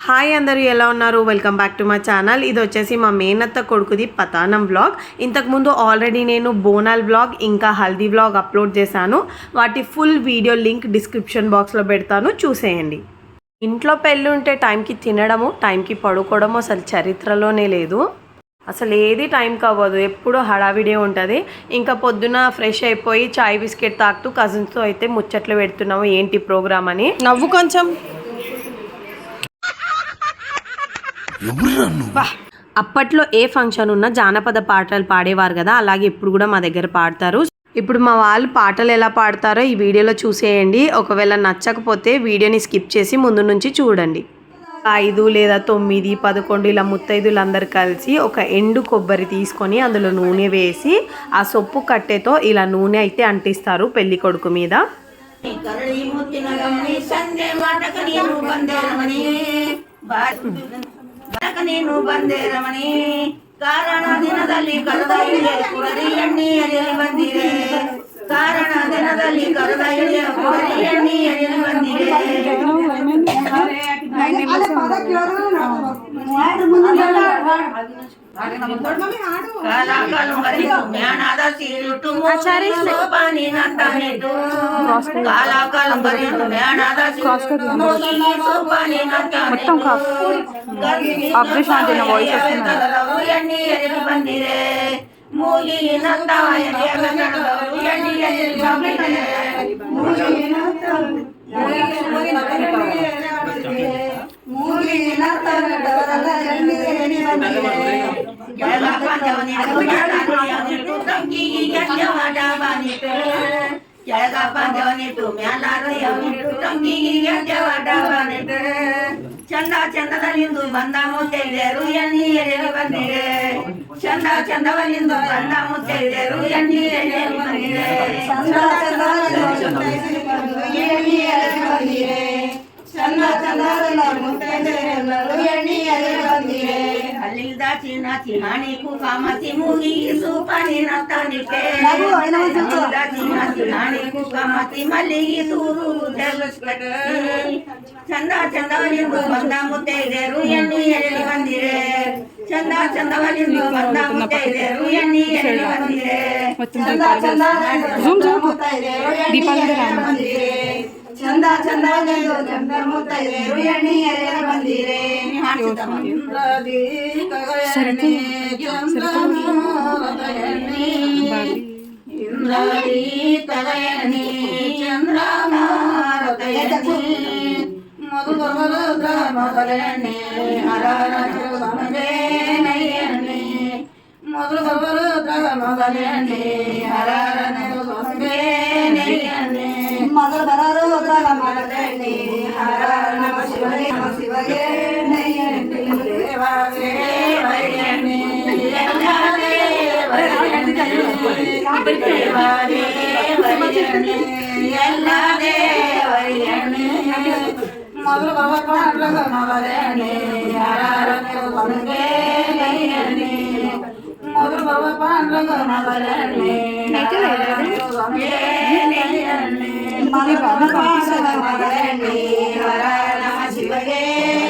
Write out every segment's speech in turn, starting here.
Hi అందరూ ఎలా ఉన్నారు? Welcome back to my channel ఇది వచ్చేసి మా మేనత్త కొడుకుది పతానం బ్లాగ్ ఇంతకుముందు ఆల్రెడీ నేను బోనాల్ బ్లాగ్ ఇంకా హల్దీ బ్లాగ్ అప్లోడ్ చేశాను. వాటి ఫుల్ వీడియో లింక్ డిస్క్రిప్షన్ బాక్స్లో పెడతాను. చూసేయండి. ఇంట్లో పెళ్ళి ఉంటే టైంకి తినడము టైంకి పడుకోవడము అసలు చరిత్రలోనే లేదు. అసలు ఏది టైంకి అవ్వదు. ఎప్పుడు హడావిడే ఉంటుంది. ఇంకా పొద్దున ఫ్రెష్ అయిపోయి చాయ్ బిస్కెట్ తాకుతూ కజిన్స్తో అయితే ముచ్చట్లు పెడుతున్నాము. ఏంటి ప్రోగ్రామ్ అని? నవ్వు కొంచెం బా. అప్పట్లో ఏ ఫంక్షన్ ఉన్నా జానపద పాటలు పాడేవారు కదా అలాగే ఇప్పుడు కూడా మా దగ్గర పాడతారు. ఇప్పుడు మా వాళ్ళు పాటలు ఎలా పాడతారో ఈ వీడియోలో చూసేయండి. ఒకవేళ నచ్చకపోతే వీడియోని స్కిప్ చేసి ముందు నుంచి చూడండి. ఐదు లేదా తొమ్మిది పదకొండు ఇలా ముత్తైదులు అందరు కలిసి ఒక ఎండు కొబ్బరి తీసుకొని అందులో నూనె వేసి ఆ సొప్పు కట్టెతో ఇలా నూనె అయితే అంటిస్తారు పెళ్ళి కొడుకు మీద. ಬರಕ ನೀನು ಬಂದೆ ರಮಣಿ? ಕಾರಣ ದಿನದಲ್ಲಿ ಕರೆದ ಇಳಿಯ ಕುರಿ ಎಣ್ಣೆಯಲ್ಲಿ ಬಂದಿದೆ. ಕಾರಣ ದಿನದಲ್ಲಿ ಕರೆದ ಇಳಿಯ ಕುರಿ ಎಣ್ಣೆಯಲ್ಲಿ ಬಂದಿದೆ. మొత్తం ఆపరేషన్ అంటున్న వాయిస్ వస్తుంది. మూలినంత ಮೂಗಿ ಕೆಳಗಪ್ಪ ದೇವನಿಟ್ಟು ಮ್ಯಾಲಾರ ದೇವನಿಟ್ಟು ತಂಗಿಗೆ ದೇವಡವನಿಟ್ಟು ಚಂದ ಚಂದದಲ್ಲಿಂದು ಬಂದ ಮುತ್ತೈದೇರು ಎಣ್ಣಿ ಎಲೆಗೆ ಬಂದಿದೆ ಚಂದ ಚಂದವಲ್ಲಿಂದು ಬಂದ ಮುತ್ತೈದೇರು ಎಣ್ಣಿ ಎಲೆಗೆ ಬಂದಿದೆ ಚಂದ ಚಂದವಲ್ಲಿಂದು ಎಣ್ಣಿ ಎಲೆಗೆ ಬಂದಿದೆ ಚಂದ ಚಂದದೆಲ್ಲರೂ ಪ್ರಜರೆಲ್ಲರೂ ಎಣ್ಣೆಯರೆ ಬಂದಿರೆ ಅಲ್ಲಿಲ್ದ ಚೀನ ಚಿನಾಣಿಗೂ ಕಾಮತಿ ಮುಗಿಸು ಪನಿನ ತಾನಿಕೆ ಅಲ್ಲಿಲ್ದ ಚೀನ ಚಿನಾಣಿಗೂ ಕಾಮತಿ ಮಲ್ಲಿಗಿಸೂರು ಚಂದ ಚಂದವನಿಂದು ಬಂದ ಮುತ್ತೈದೆರು ಎಣ್ಣೆಯರೆ ಬಂದಿರೆ ಚಂದ ಚಂದವನಿಂದು ಬಂದ ಮುತ್ತೈದೆರು ಎಣ್ಣೆಯರೆ ಬಂದಿರೆ ಚಂದ ಚಂದ ಮುತ್ತೈದೆರು ಎಣ್ಣೆಯರೆ ಬಂದಿರೆ ಚಂದ ಚಂದ ಚಂದ ಮುತ್ತೈದೆರು ಎಣ್ಣಿ ಎಳೆದು ಬಂದಿರೆ ಇಂದ್ರದಿ ಕಗಯನೆ ಚಂದ್ರಮೋದಯನೆ ಇಂದ್ರದಿ ಕಗಯನೆ ಚಂದ್ರಮಾರತಯನೆ ಮಧುಬರುದ್ರ ಮೊದಲನೆ ಹರರ ಸಮಜೆ ನಯನೆ ಮಧುಬರುದ್ರ ಮೊದಲನೆ ಹರರ ಸಮಜೆ ನಯನೆ ಮೊದಲು ಬರರು ಮೊದಲು ಭಗವಂತ ಮೊದಲನೆ ಹರರ ಬಂದೆ ನಯನೆ ಮೊದಲು ಭಗವಂತ ಮೊದಲನೆ ಹರ ನಮ ಶಿವಗೆ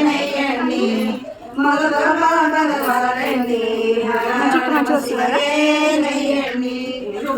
ನಯ್ಯಣ್ಣಿ ಮೊದಲು ಮೊದಲಣ್ಣಿ ಹರ ನಮ ಶಿವಗೆ ನಯ್ಯಣ್ಣಿ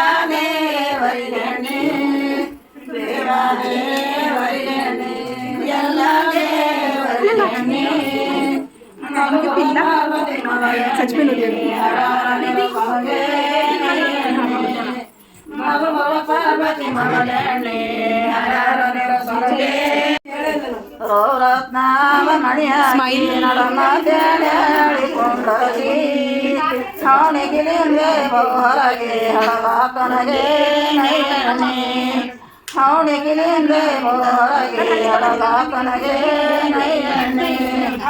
வேளானே வருகனே வேளானே வருகனே எல்லாமே வருகனே நமக்கு பின்னா சச்மின் ஓ ரத்னாவ மணியா ஸ்மைல் நடமாதேடி கொண்டே ಹಳವಾಕನಗೆ ನೈನೆ ಅವನಿಗೆ ನಿಂದೆ ಬೋರಗೆ ಅಳಗಾತನಗೆ ನೈಯಣ್ಣೆ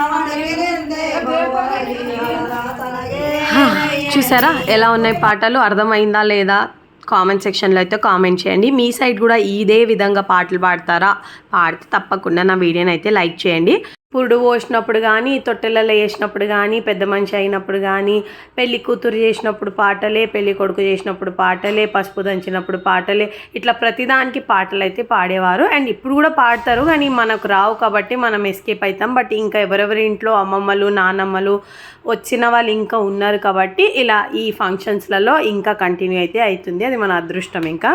ಅವನಿಗೆ ನಿಂದೆ ಬೋರಗೆ ಅಳಗಾತನಗೆ చూసారా ఎలా ఉన్నాయి పాటలు అర్థమైందా లేదా కామెంట్ సెక్షన్లో అయితే కామెంట్ చేయండి మీ సైడ్ కూడా ఇదే విధంగా పాటలు పాడతారా పాడితే తప్పకుండా నా వీడియోని అయితే లైక్ చేయండి పురుడు పోసినప్పుడు కానీ తొట్టెలలో వేసినప్పుడు కానీ పెద్ద మనిషి అయినప్పుడు కానీ పెళ్ళి కూతురు చేసినప్పుడు పాటలే పెళ్ళి కొడుకు చేసినప్పుడు పాటలే పసుపు దంచినప్పుడు పాటలే ఇట్లా ప్రతిదానికి పాటలు అయితే పాడేవారు. అండ్ ఇప్పుడు కూడా పాడతారు కానీ మనకు రావు కాబట్టి మనం ఎస్కేప్ అవుతాం బట్ ఇంకా ఎవరెవరి ఇంట్లో అమ్మమ్మలు నానమ్మలు వచ్చిన వాళ్ళు ఇంకా ఉన్నారు కాబట్టి ఇలా ఈ ఫంక్షన్స్లలో ఇంకా కంటిన్యూ అయితే అవుతుంది. అది మన అదృష్టం ఇంకా.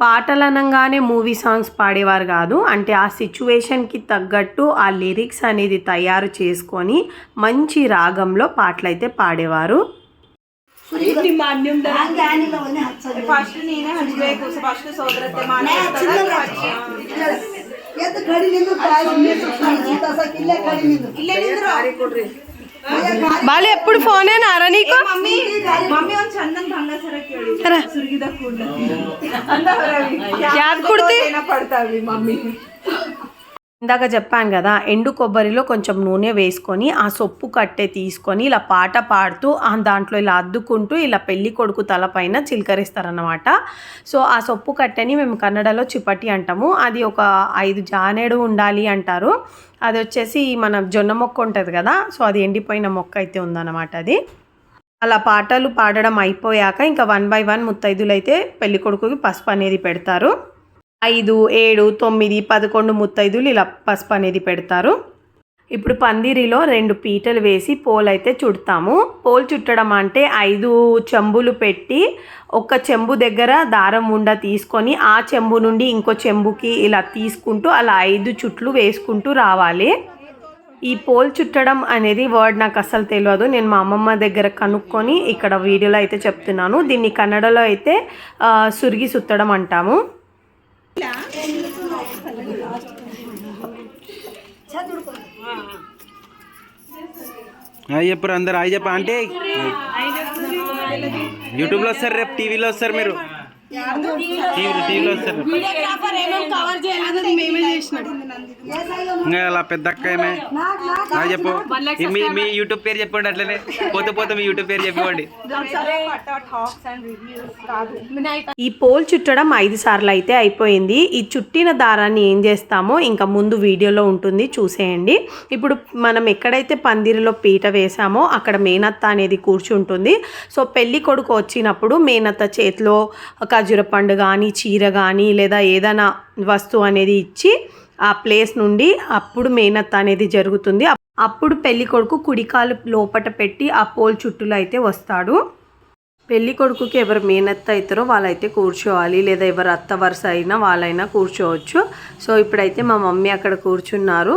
పాటలు అనగానే మూవీ సాంగ్స్ పాడేవారు కాదు. అంటే ఆ సిచ్యువేషన్కి తగ్గట్టు ఆ లిరిక్స్ అనేది తయారు చేసుకొని మంచి రాగంలో పాటలు అయితే పాడేవారు ఫస్ట్ నేనే ఫస్ట్ సోదరత్తే ಸೋದರತ್ತೆ ಮಾಡಿ ಎದ್ದು ಕಡಿ ನಿಂದು ತಾಯಿ ತಸ ಕಿಲ್ಲೆ ಕಡಿ ನಿಂದು ಇಲ್ಲೇ ನಿಂದ್ರು వాళ్ళు ఎప్పుడు ఫోనేనారా నీకు ಮಮ್ಮಿ ಮಮ್ಮಿ ಒಂದ್ ಚಂದಂಗ್ ಹಂಗಸರ ಕೇಳಿ ಸುರ್ಗಿದ ಕೂಡ ಯಾವ್ದ್ ಕುಡ್ತಿ? ఇందాక చెప్పాను కదా ఎండు కొబ్బరిలో కొంచెం నూనె వేసుకొని ఆ సొప్పు కట్టే తీసుకొని ఇలా పాట పాడుతూ ఆ దాంట్లో ఇలా అద్దుకుంటూ ఇలా పెళ్ళి కొడుకు తలపైన చిలకరిస్తారనమాట సో ఆ సొప్పు కట్టెని మేము కన్నడలో చిపటి అంటాము. అది ఒక ఐదు జానేడు ఉండాలి అంటారు. అది వచ్చేసి మన జొన్న మొక్క ఉంటుంది కదా సో అది ఎండిపోయిన మొక్క అయితే ఉందన్నమాట అది. అలా పాటలు పాడడం అయిపోయాక ఇంకా వన్ బై వన్ ముత్తైదులు అయితే పెళ్ళికొడుకుకి పసుపు అనేది పెడతారు. ఐదు ఏడు తొమ్మిది పదకొండు ముత్తైదులు ఇలా పసుపు అనేది పెడతారు. ఇప్పుడు పందిరిలో రెండు పీటలు వేసి పోల్ అయితే చుడతాము. పోల్ చుట్టడం అంటే ఐదు చెంబులు పెట్టి ఒక చెంబు దగ్గర దారం ఉండ తీసుకొని ఆ చెంబు నుండి ఇంకో చెంబుకి ఇలా తీసుకుంటూ అలా ఐదు చుట్లు వేసుకుంటూ రావాలి. ఈ పోల్ చుట్టడం అనేది వర్డ్ నాకు అస్సలు తెలియదు నేను మా అమ్మమ్మ దగ్గర కనుక్కొని ఇక్కడ వీడియోలో అయితే చెప్తున్నాను. దీన్ని కన్నడలో అయితే సురిగి సుత్తడం అంటాము. చెప్పరు అందరు హాయ్ చెప్ప అంటే యూట్యూబ్లో వస్తారు రేపు టీవీలో వస్తారు మీరు. అలా పెద్ద అక్క ఏమే చెప్పు. ఈ మీ మీ యూట్యూబ్ పేరు చెప్పండి అట్లనే. పోతే పోతే మీ యూట్యూబ్ పేరు చెప్పండి ఈ పోల్ చుట్టడం ఐదు సార్లు అయితే అయిపోయింది. ఈ చుట్టిన దారాన్ని ఏం చేస్తామో ఇంకా ముందు వీడియోలో ఉంటుంది. చూసేయండి. ఇప్పుడు మనం ఎక్కడైతే పందిరిలో పీట వేసామో అక్కడ మేనత్త అనేది కూర్చుంటుంది. సో పెళ్ళి కొడుకు వచ్చినప్పుడు మేనత్త చేతిలో ఖర్జూర పండు కానీ చీర కానీ లేదా ఏదైనా వస్తువు అనేది ఇచ్చి ఆ ప్లేస్ నుండి అప్పుడు మేనత్త అనేది జరుగుతుంది. అప్పుడు పెళ్ళి కొడుకు కుడికాలు లోపట పెట్టి ఆ పోల్ చుట్టూలో అయితే వస్తాడు. పెళ్ళి కొడుకుకి ఎవరు మేనత్త అవుతారో వాళ్ళైతే కూర్చోవాలి లేదా ఎవరు అత్త వరుస అయినా వాళ్ళైనా కూర్చోవచ్చు. సో ఇప్పుడైతే మా మమ్మీ అక్కడ కూర్చున్నారు.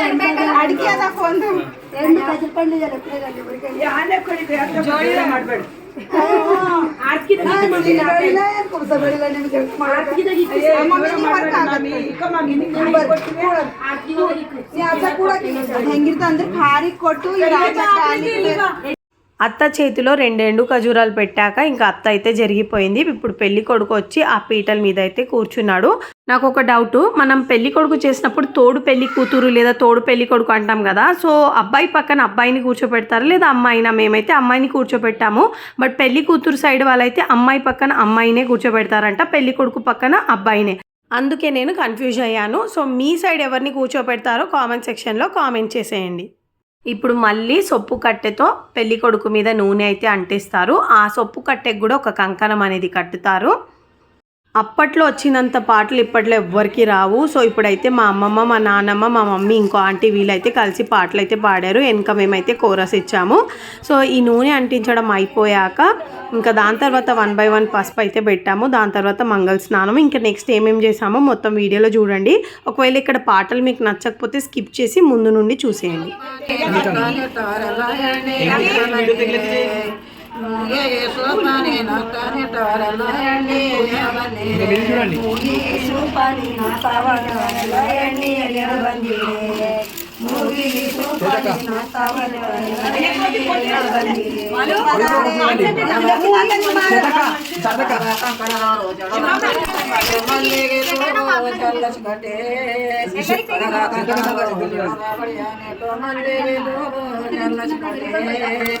ఏమేసి అడుగుతున్నా ಅಡಿಗೆ ಅದ ಒಂದು ಹೆಂಗಿರ್ತ ಅಂದ್ರೆ ಭಾರಿ ಕೊಟ್ಟು ಈ ರಾಜ ಕಾಲಿಗೆ అత్త చేతిలో రెండెండు ఖజూరాలు పెట్టాక ఇంకా అత్త అయితే జరిగిపోయింది. ఇప్పుడు పెళ్ళి కొడుకు వచ్చి ఆ పీటల మీద అయితే కూర్చున్నాడు. నాకు ఒక డౌట్ మనం పెళ్ళి కొడుకు చేసినప్పుడు తోడు పెళ్ళి కూతురు లేదా తోడు పెళ్ళి కొడుకు అంటాం కదా సో అబ్బాయి పక్కన అబ్బాయిని కూర్చోపెడతారు లేదా అమ్మాయినా? మేమైతే అమ్మాయిని కూర్చోపెట్టాము బట్ పెళ్ళి కూతురు సైడ్ వాళ్ళైతే అమ్మాయి పక్కన అమ్మాయినే కూర్చోబెడతారంట పెళ్ళి కొడుకు పక్కన అబ్బాయినే. అందుకే నేను కన్ఫ్యూజ్ అయ్యాను. సో మీ సైడ్ ఎవరిని కూర్చోపెడతారో కామెంట్ సెక్షన్లో కామెంట్ చేసేయండి. ఇప్పుడు మళ్ళీ సొప్పు కట్టెతో పెళ్ళి కొడుకు మీద నూనె అయితే అంటిస్తారు. ఆ సొప్పు కట్టెకు కూడా ఒక కంకణం అనేది కట్టుతారు. అప్పట్లో వచ్చినంత పాటలు ఇప్పట్లో ఎవ్వరికి రావు. సో ఇప్పుడైతే మా అమ్మమ్మ మా నాన్నమ్మ మా మమ్మీ ఇంకో ఆంటీ వీళ్ళైతే కలిసి పాటలు అయితే పాడారు. వెనక మేమైతే కోరస్ ఇచ్చాము. సో ఈ నూనె అంటించడం అయిపోయాక ఇంకా దాని తర్వాత వన్ బై వన్ పసుపు అయితే పెట్టాము. దాని తర్వాత మంగళ స్నానం. ఇంకా నెక్స్ట్ ఏమేమి చేసామో మొత్తం వీడియోలో చూడండి. ఒకవేళ ఇక్కడ పాటలు మీకు నచ్చకపోతే స్కిప్ చేసి ముందు నుండి చూసేయండి. ఏ సోపాని నక్కని టారలయండి ఎగబందిరే మూగి సోపాని నక్కవలయండి మూగి సోపాని హసురాందరలాగాయ సురసురగి చూడండి ఒకసారి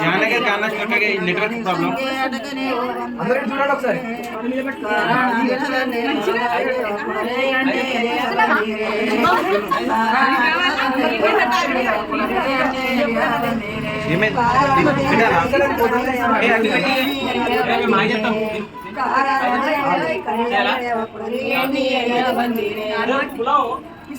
జానకి కాన్నా చోటకి నెట్వర్క్ ప్రాబ్లం అందరూ చూడండి ఒకసారి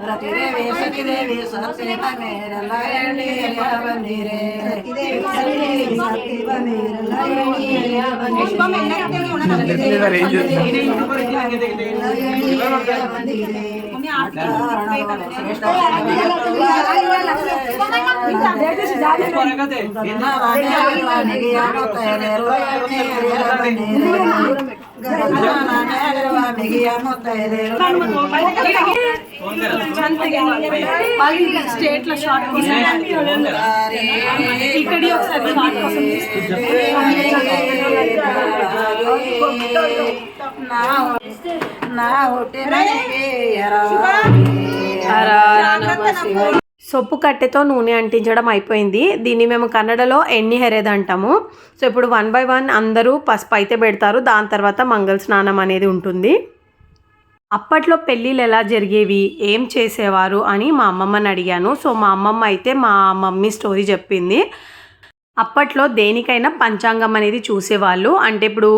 తిరిగి. ఏ, మాకు చెప్తాం. బాబీ చూడండి సిఆర్ ఎవ్రీ వన్ రతిదేవి సతిదేవి సత్యమ మేరలయండి బందిరే స్టేట్లో షార్ట్ ఇక్కడ సొప్పు కట్టెతో నూనె అంటించడం అయిపోయింది. దీన్ని మేము కన్నడలో ఎన్ని హెరేది అంటాము? సో ఇప్పుడు వన్ బై వన్ అందరూ పసుపు అయితే పెడతారు. దాని తర్వాత మంగళ స్నానం అనేది ఉంటుంది. అప్పట్లో పెళ్ళిళ్ళు ఎలా జరిగేవి? ఏం చేసేవారు? అని మా అమ్మమ్మని అడిగాను. సో మా అమ్మమ్మ అయితే మా మమ్మీ స్టోరీ చెప్పింది. అప్పట్లో దేనికైనా పంచాంగం అనేది చూసేవాళ్ళు. అంటే ఇప్పుడు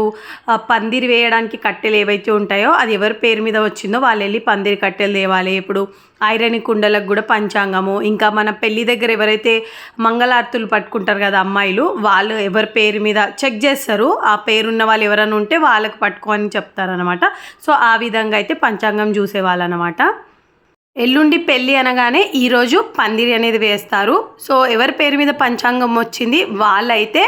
పందిరి వేయడానికి కట్టెలు ఏవైతే ఉంటాయో అది ఎవరి పేరు మీద వచ్చిందో వాళ్ళు వెళ్ళి పందిరి కట్టెలు తేవాలి. ఇప్పుడు ఐరన్ కుండలకు కూడా పంచాంగము. ఇంకా మన పెళ్ళి దగ్గర ఎవరైతే మంగళార్తులు పట్టుకుంటారు కదా అమ్మాయిలు వాళ్ళు ఎవరి పేరు మీద చెక్ చేస్తారు. ఆ పేరున్న వాళ్ళు ఎవరైనా ఉంటే వాళ్ళకు పట్టుకోని చెప్తారనమాట సో ఆ విధంగా అయితే పంచాంగం చూసేవాళ్ళు అనమాట ఎల్లుండి పెళ్ళి అనగానే ఈరోజు పందిరి అనేది వేస్తారు. సో ఎవరి పేరు మీద పంచాంగం వచ్చింది? వాళ్ళైతే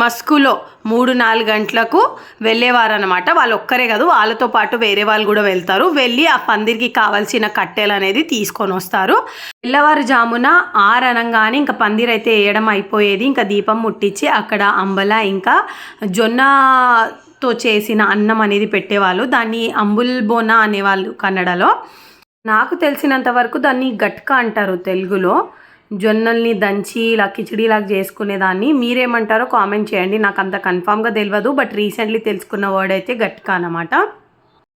మస్కులో మూడు నాలుగు గంటలకు వెళ్ళేవారనమాట వాళ్ళు ఒక్కరే కాదు వాళ్ళతో పాటు వేరే వాళ్ళు కూడా వెళ్తారు. వెళ్ళి ఆ పందిరికి కావాల్సిన కట్టెలు అనేది తీసుకొని వస్తారు. తెల్లవారుజామున ఆరు అనగానే ఇంకా పందిరి అయితే వేయడం అయిపోయేది. ఇంకా దీపం ముట్టించి అక్కడ అంబల ఇంకా జొన్నతో చేసిన అన్నం అనేది పెట్టేవాళ్ళు. దాన్ని అంబుల్ బోనా అనేవాళ్ళు కన్నడలో. నాకు తెలిసినంత వరకు దాన్ని గట్క అంటారు తెలుగులో. జొన్నల్ని దంచి ఇలా కిచడీలాగా చేసుకునేదాన్ని. మీరేమంటారో కామెంట్ చేయండి. నాకు అంత కన్ఫామ్గా తెలియదు బట్ రీసెంట్లీ తెలుసుకున్న వర్డ్ అయితే గట్క అన్నమాట.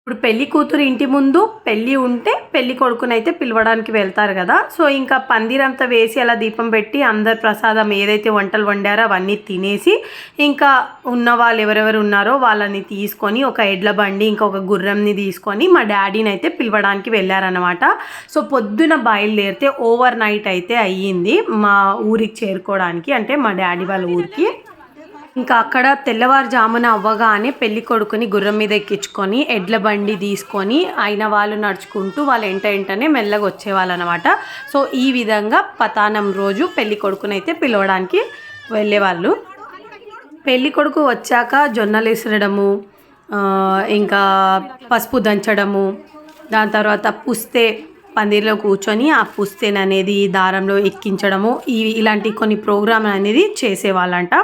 ఇప్పుడు పెళ్ళి కూతురు ఇంటి ముందు పెళ్ళి ఉంటే పెళ్ళి కొడుకునైతే పిలవడానికి వెళ్తారు కదా. సో ఇంకా పందిరంతా వేసి అలా దీపం పెట్టి అందరు ప్రసాదం ఏదైతే వంటలు వండారో అవన్నీ తినేసి ఇంకా ఉన్న వాళ్ళు ఎవరెవరు ఉన్నారో వాళ్ళని తీసుకొని ఒక ఎడ్ల బండి ఇంకా ఒక గుర్రంని తీసుకొని మా డాడీని అయితే పిలవడానికి వెళ్ళారనమాట సో పొద్దున బయలుదేరితే ఓవర్ నైట్ అయితే అయ్యింది మా ఊరికి చేరుకోవడానికి. అంటే మా డాడీ వాళ్ళ ఊరికి. ఇంకా అక్కడ తెల్లవారుజామున అవ్వగానే పెళ్ళి కొడుకుని గుర్రం మీద ఎక్కించుకొని ఎడ్ల బండి తీసుకొని అయిన వాళ్ళు నడుచుకుంటూ వాళ్ళ ఎంట ఎంటనే మెల్లగా వచ్చేవాళ్ళు అనమాట సో ఈ విధంగా పతానం రోజు పెళ్ళి కొడుకునైతే పిలవడానికి వెళ్ళేవాళ్ళు. పెళ్ళి కొడుకు వచ్చాక జొన్నలు విసరడము ఇంకా పసుపు దంచడము దాని తర్వాత పుస్తే పందిరిలో కూర్చొని ఆ పుస్తేన్ అనేది దారంలో ఎక్కించడము ఇవి ఇలాంటి కొన్ని ప్రోగ్రామ్ అనేది చేసేవాళ్ళంట.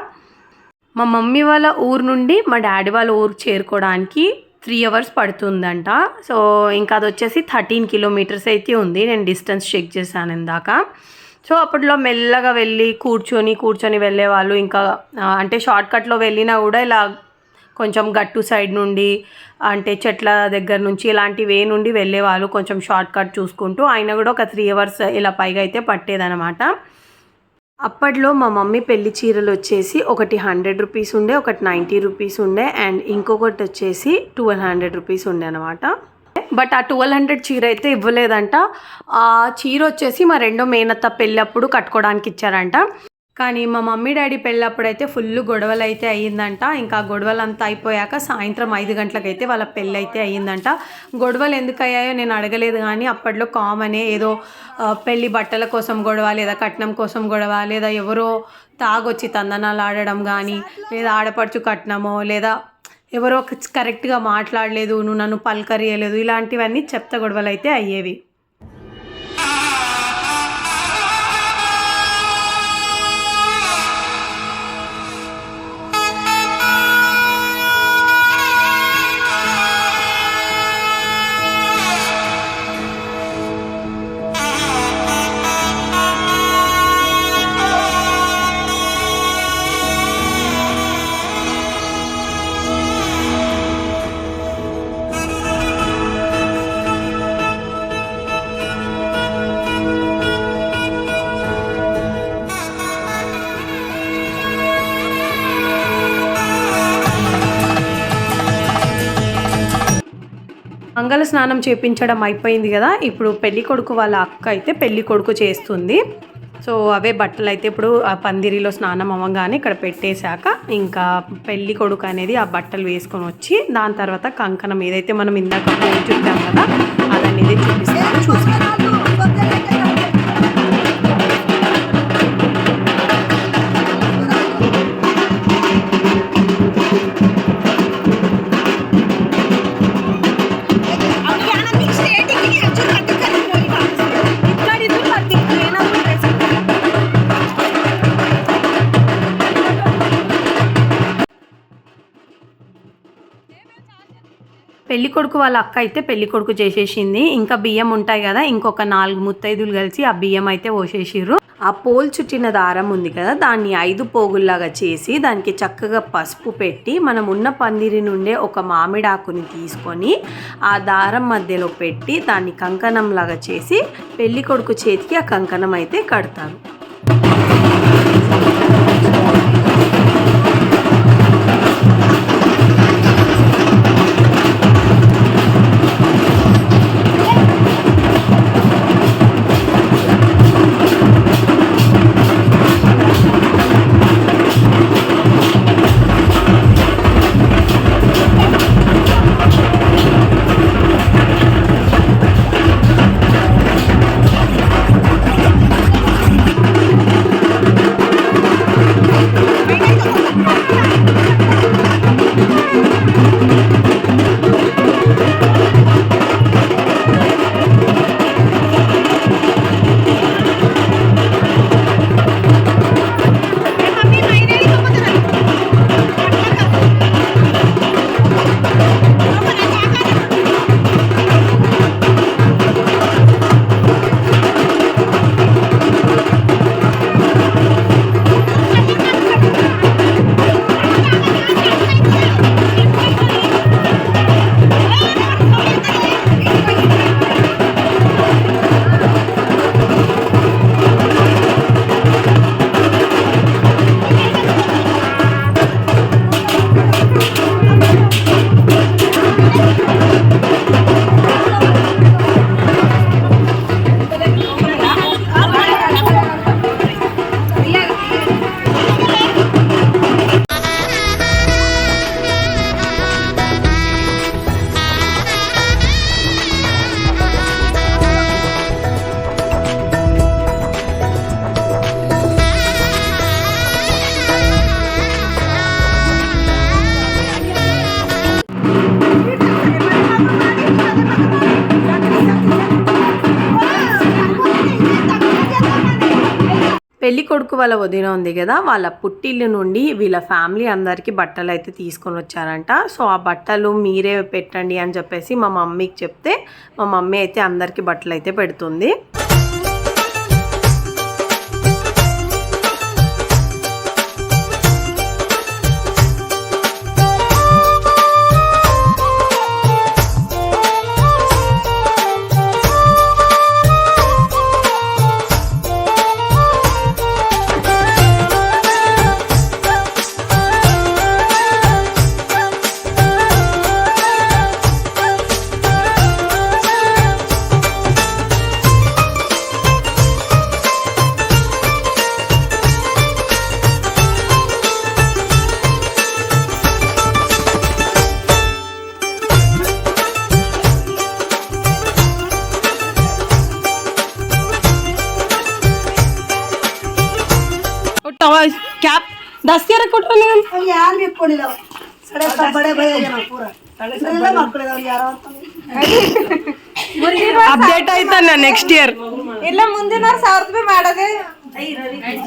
మా మమ్మీ వాళ్ళ ఊరు నుండి మా డాడీ వాళ్ళ ఊరికి చేరుకోవడానికి త్రీ అవర్స్ పడుతుందంట. సో ఇంకా అది వచ్చేసి థర్టీన్ కిలోమీటర్స్ అయితే ఉంది. నేను డిస్టెన్స్ చెక్ చేశాను ఇందాక. సో అప్పట్లో మెల్లగా వెళ్ళి కూర్చొని కూర్చొని వెళ్ళే వాళ్ళు ఇంకా అంటే షార్ట్కట్లో వెళ్ళినా కూడా ఇలా కొంచెం గట్టు సైడ్ నుండి అంటే చెట్ల దగ్గర నుంచి ఇలాంటి వే నుండి వెళ్ళేవాళ్ళు కొంచెం షార్ట్ కట్ చూసుకుంటూ ఆయన కూడా ఒక త్రీ అవర్స్ ఇలా పైగా అయితే పట్టేదనమాట అప్పట్లో మా మమ్మీ పెళ్ళి చీరలు వచ్చేసి ఒకటి హండ్రెడ్ రూపీస్ ఉండే ఒకటి నైంటీ రూపీస్ ఉండే అండ్ ఇంకొకటి వచ్చేసి ట్వెల్వ్ హండ్రెడ్ రూపీస్ ఉండే అనమాట బట్ ఆ ట్వెల్వ్ హండ్రెడ్ చీర అయితే ఇవ్వలేదంట. ఆ చీర వచ్చేసి మా రెండో మేనత్త పెళ్ళప్పుడు కట్టుకోవడానికి ఇచ్చారంట. కానీ మా మమ్మీ డాడీ పెళ్ళప్పుడు అయితే ఫుల్ గొడవలు అయితే అయ్యిందంట. ఇంకా గొడవలు అంతా అయిపోయాక సాయంత్రం ఐదు గంటలకైతే వాళ్ళ పెళ్ళి అయితే అయ్యిందంట. గొడవలు ఎందుకు అయ్యాయో నేను అడగలేదు కానీ అప్పట్లో కామనే ఏదో పెళ్ళి బట్టల కోసం గొడవ లేదా కట్నం కోసం గొడవ లేదా ఎవరో తాగొచ్చి తందనాలు ఆడడం కానీ లేదా ఆడపడుచు కట్నమో లేదా ఎవరో కరెక్ట్గా మాట్లాడలేదు నువ్వు నన్ను పలకరియలేదు ఇలాంటివన్నీ చెప్త గొడవలు అయితే అయ్యేవి. స్నానం చేపించడం అయిపోయింది కదా ఇప్పుడు పెళ్ళి కొడుకు వాళ్ళ అక్క అయితే పెళ్ళి కొడుకు చేస్తుంది. సో అవే బట్టలు అయితే ఇప్పుడు ఆ పందిరిలో స్నానం అవ్వగానే ఇక్కడ పెట్టేశాక ఇంకా పెళ్ళి కొడుకు అనేది ఆ బట్టలు వేసుకొని వచ్చి దాని తర్వాత కంకణం ఏదైతే మనం ఇందాక చూద్దాం చుట్టాం కదా అదనేది చూపిస్తాం చూసి కొడుకు వాళ్ళ అక్క అయితే పెళ్ళి కొడుకు చేసేసింది. ఇంకా బియ్యం ఉంటాయి కదా ఇంకొక నాలుగు ముత్తైదులు కలిసి ఆ బియ్యం అయితే పోసేసిర్రు. ఆ పోల్ చుట్టిన దారం ఉంది కదా దాన్ని ఐదు పోగుల్లాగా చేసి దానికి చక్కగా పసుపు పెట్టి మనం ఉన్న పందిరి నుండే ఒక మామిడాకుని తీసుకొని ఆ దారం మధ్యలో పెట్టి దాన్ని కంకణం లాగా చేసి పెళ్ళి కొడుకు చేతికి ఆ కంకణం అయితే కడతారు. వాళ్ళ వదిన ఉంది కదా వాళ్ళ పుట్టిల్లు నుండి వీళ్ళ ఫ్యామిలీ అందరికీ బట్టలు అయితే తీసుకొని వచ్చారంట. సో ఆ బట్టలు మీరే పెట్టండి అని చెప్పేసి మా మమ్మీకి చెప్తే మా మమ్మీ అయితే అందరికీ బట్టలు అయితే పెడుతుంది. ಅಪ್ಡೇಟ್ ಆಯ್ತಣ್ಣ ನೆಕ್ಸ್ಟ್ ಇಯರ್ ಇಲ್ಲ ಮುಂದಿನ ಸಾವಿರ ರೂಪಾಯಿ ಮಾಡೋದೇ.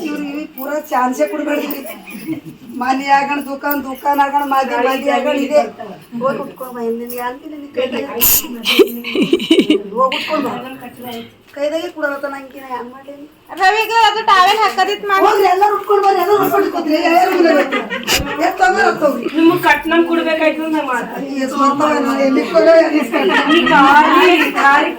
ಇವ್ರಿಗೆ ಪೂರ ಚಾನ್ಸೇ ಕೊಡ್ಬೇಡ್ರಿ. ಮನೆ ಆಗಣ ದುಕಾನ್ ದುಕಾನ್ ಆಗಣ ಮದಿ ಮದಿ ಆಗಣ ಇದೆ ಹೋಗಿ ಉಟ್ಕೊಂಡ್ ಬಾ ನಿನ್ಗೆ ಅಂತೀನಿ ನಿನ್ ಕೈದಾಗ ಹೋಗಿ ಉಟ್ಕೊಂಡ್ ಬಾ ಕೈದಾಗೆ ಕೊಡೋತ ನಂಗೆ ಹ್ಯಾಂಗ್ ಮಾಡೇನಿ ರವಿಗೆ ಅದು ಟಾವೆಲ್ ಹಾಕದಿತ್ ಮಾಡಿ ಹೋಗ್ರಿ ಎಲ್ಲರೂ ಉಟ್ಕೊಂಡ್ ಬರ್ರಿ ಎಲ್ಲರೂ ಉಟ್ಕೊಂಡು ಕೂತ್ರಿ ಯಾರು ಮುಂದೆ ಬರ್ತೀರಿ ಎಷ್ಟ್ ತಗೊಂಡ್ ಹೋಗ್ತವ್ರಿ ನಿಮ್ಮ ಕಟ್ನಂ ಕೊಡ್ಬೇಕಾಯ್ತು ನಾ ಮಾಡ್ತೀನಿ ಈ ಸ್ವಂತವ ನೋಡಿ ಎಲ್ಲಿ ಕೊಡೋ ಎಲ್ಲಿಸ್ಕೊಂಡು ಈ ಗಾಳಿ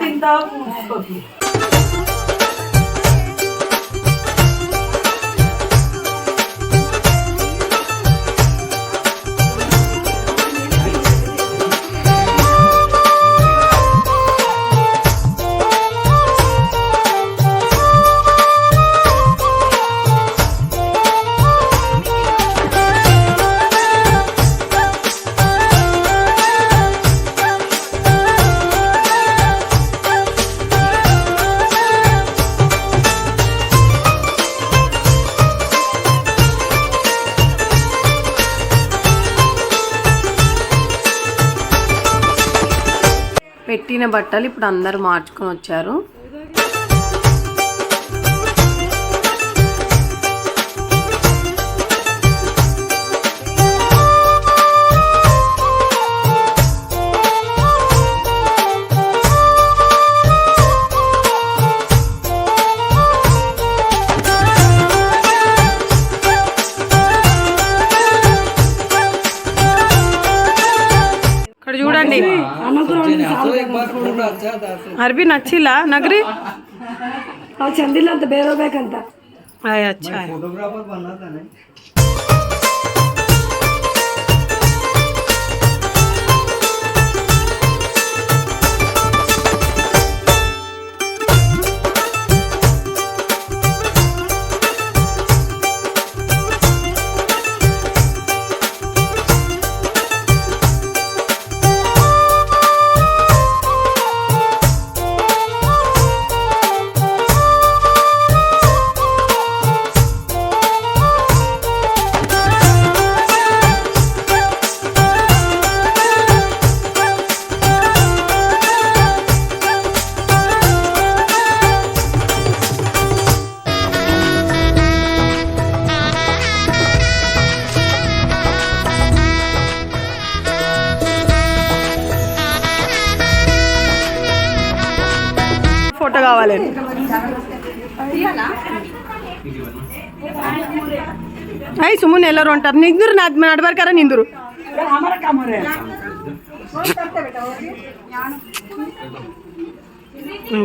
కడిగిన బట్టలు ఇప్పుడు అందరూ మార్చుకొని వచ్చారు. ಅರ್ಬಿನ ಹಚ್ಚಿಲ್ಲ ನಗರಿ? ಅವು ಚಂದಿಲ್ಲ ಅಂತ ಬೇರೆ ಹೋಗ್ಬೇಕಂತ. ಆಯ್ ಅಚ್ಚ ಎಲ್ಲರೂ ಹೊಂಟಾರ ನಿಂದ್ರು ನಾ ನಡ್ಬರ್ಕಾರ ನಿಂದ್ರು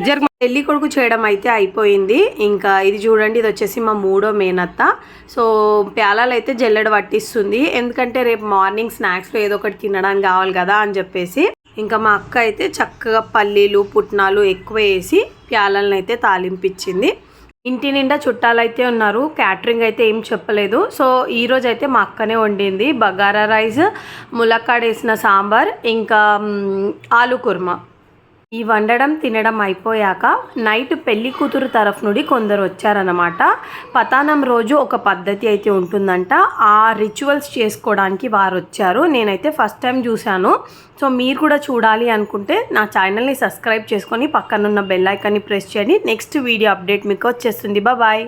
జర పెళ్లి కొడుకు చేయడం అయితే అయిపోయింది ఇంకా ఇది చూడండి ఇది వచ్చేసి మా మూడో మేనత్త సో ప్యాలాలు అయితే జల్లెడ పట్టిస్తుంది ఎందుకంటే రేపు మార్నింగ్ స్నాక్స్లో ఏదో ఒకటి తినడానికి కావాలి కదా అని చెప్పేసి ఇంకా మా అక్క అయితే చక్కగా పల్లీలు పుట్నాలు ఎక్కువ వేసి ప్యాలలను అయితే తాలింపిచ్చింది ఇంటి నిండా చుట్టాలు అయితే ఉన్నారు. క్యాటరింగ్ అయితే ఏం చెప్పలేదు. సో ఈరోజు అయితే మా అక్కనే వండింది. బగారా రైస్ ములక్కాడ వేసిన సాంబార్ ఇంకా ఆలు కుర్మా. ఈ వండడం తినడం అయిపోయాక నైట్ పెళ్ళి కూతురు తరఫు నుండి కొందరు వచ్చారనమాట పతానం రోజు ఒక పద్ధతి అయితే ఉంటుందంట. ఆ రిచువల్స్ చేసుకోవడానికి వారు వచ్చారు. నేనైతే ఫస్ట్ టైం చూశాను. సో మీరు కూడా చూడాలి అనుకుంటే నా ఛానల్ని సబ్స్క్రైబ్ చేసుకొని పక్కనున్న బెల్ ఐకాన్ని ప్రెస్ చేయండి. నెక్స్ట్ వీడియో అప్డేట్ మీకు వచ్చేస్తుంది. బాయ్.